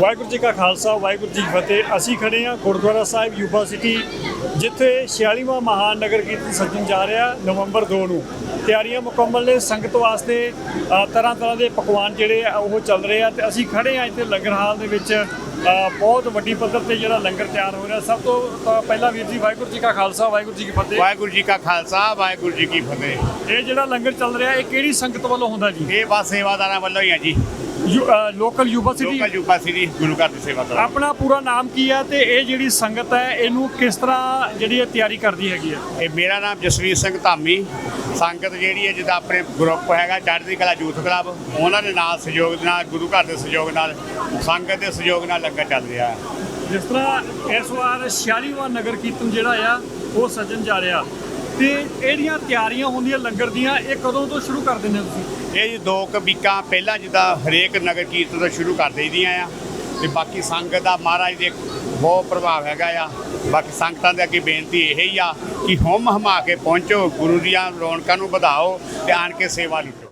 ਵਾਹਿਗੁਰੂ ਜੀ ਕਾ ਖਾਲਸਾ, ਵਾਹਿਗੁਰੂ ਜੀ ਕੀ ਫਤਿਹ। ਅਸੀਂ ਖੜੇ ਹਾਂ ਗੁਰਦੁਆਰਾ ਸਾਹਿਬ, ਯੂਬਾ ਸਿਟੀ, ਜਿੱਥੇ 46ਵਾਂ ਮਹਾਨ ਨਗਰ ਕੀਰਤਨ ਸੱਜਣ ਜਾ ਰਿਹਾ ਨਵੰਬਰ 2 ਨੂੰ। ਤਿਆਰੀਆਂ ਮੁਕੰਮਲ ਨੇ, ਸੰਗਤ ਵਾਸਤੇ ਤਰ੍ਹਾਂ ਤਰ੍ਹਾਂ ਦੇ ਪਕਵਾਨ ਜਿਹੜੇ ਆ, ਉਹ ਚੱਲ ਰਹੇ ਆ ਤੇ ਅਸੀਂ ਖੜੇ ਆ ਇੱਥੇ ਲੰਗਰ ਹਾਲ ਦੇ ਵਿੱਚ। ਬਹੁਤ ਵੱਡੀ ਪੱਧਰ ਤੇ ਜਿਹੜਾ ਲੰਗਰ ਤਿਆਰ ਹੋ ਰਿਹਾ। ਸਭ ਤੋਂ ਪਹਿਲਾਂ ਵੀਰ ਜੀ ਵਾਹਿਗੁਰੂ ਜੀ ਕਾ ਖਾਲਸਾ ਵਾਹਿਗੁਰੂ ਜੀ ਕੀ ਫਤਿਹ। ਵਾਹਿਗੁਰੂ ਜੀ ਕਾ ਖਾਲਸਾ ਵਾਹਿਗੁਰੂ ਜੀ ਕੀ ਫਤਿਹ। ਇਹ ਜਿਹੜਾ ਲੰਗਰ ਚੱਲ ਰਿਹਾ ਇਹ ਕਿਹੜੀ ਸੰਗਤ ਵੱਲੋਂ ਹੁੰਦਾ ਜੀ? ਇਹ ਬਸ ਸੇਵਾਦਾਰਾਂ ਵੱਲੋਂ ਹੀ ਆ ਜੀ। Local Yuba City local Yuba City ਗੁਰੂ ਘਰ ਦੀ ਸੇਵਾਦਾਰ ਆਪਣਾ ਪੂਰਾ ਨਾਮ ਕੀ ਹੈ ਤੇ ਇਹ ਜਿਹੜੀ ਸੰਗਤ ਹੈ ਇਹਨੂੰ ਕਿਸ ਤਰ੍ਹਾਂ ਜਿਹੜੀ ਇਹ ਤਿਆਰੀ ਕਰਦੀ ਹੈਗੀ ਹੈ? ਇਹ ਮੇਰਾ ਨਾਮ ਜਸਵੀਰ ਸਿੰਘ ਧਾਮੀ। ਸੰਗਤ ਜਿਹੜੀ ਹੈ ਜਿਹਦਾ ਆਪਣੇ ਗਰੁੱਪ ਹੈਗਾ ਚੜ੍ਹਦੀ ਕਲਾ ਯੂਥ ਕਲੱਬ ਉਹਨਾਂ ਦੇ ਨਾਲ ਸਹਿਯੋਗ ਨਾਲ ਗੁਰੂ ਘਰ ਦੇ ਸਹਿਯੋਗ ਨਾਲ ਸੰਗਤ ਦੇ ਸਹਿਯੋਗ ਨਾਲ ਲੰਗਰ ਚੱਲ ਰਿਹਾ। ਜਿਸ ਤਰ੍ਹਾਂ ਇਸ ਵਾਰ 46ਵਾਂ ਨਗਰ ਕੀਰਤਨ ਜਿਹੜਾ ਆ ਉਹ ਸੱਜਣ ਜਾ ਰਿਹਾ। ਤੇ ਇਹਦੀਆਂ ਤਿਆਰੀਆਂ ਹੁੰਦੀਆਂ ਲੰਗਰ ਦੀਆਂ ਇਹ ਕਦੋਂ ਤੋਂ ਸ਼ੁਰੂ ਕਰ ਦਿੰਦੇ ਹੋ ਤੁਸੀਂ? ਇਹ ਜੀ ਦੋ ਕੁ ਵੀਕਾਂ ਪਹਿਲਾਂ ਜਿੱਦਾਂ ਹਰੇਕ ਨਗਰ ਕੀਰਤਨ ਤੋਂ ਸ਼ੁਰੂ ਕਰ ਦੇਈਦੀਆਂ ਆ। ਤੇ ਬਾਕੀ ਸੰਗਤ ਦਾ ਮਹਾਰਾਜ ਦੇ ਬਹੁਤ ਪ੍ਰਭਾਵ ਹੈਗਾ ਆ। ਬਾਕੀ ਸੰਗਤਾਂ ਦੇ ਅੱਗੇ ਬੇਨਤੀ ਇਹ ਹੀ ਆ ਕਿ ਹੁਮ ਹਮਾ ਕੇ ਪਹੁੰਚੋ ਗੁਰੂ ਦੀਆਂ ਰੌਣਕਾਂ ਨੂੰ ਵਧਾਓ ਤੇ ਆਣ ਕੇ ਸੇਵਾ ਲੁੱਟੋ।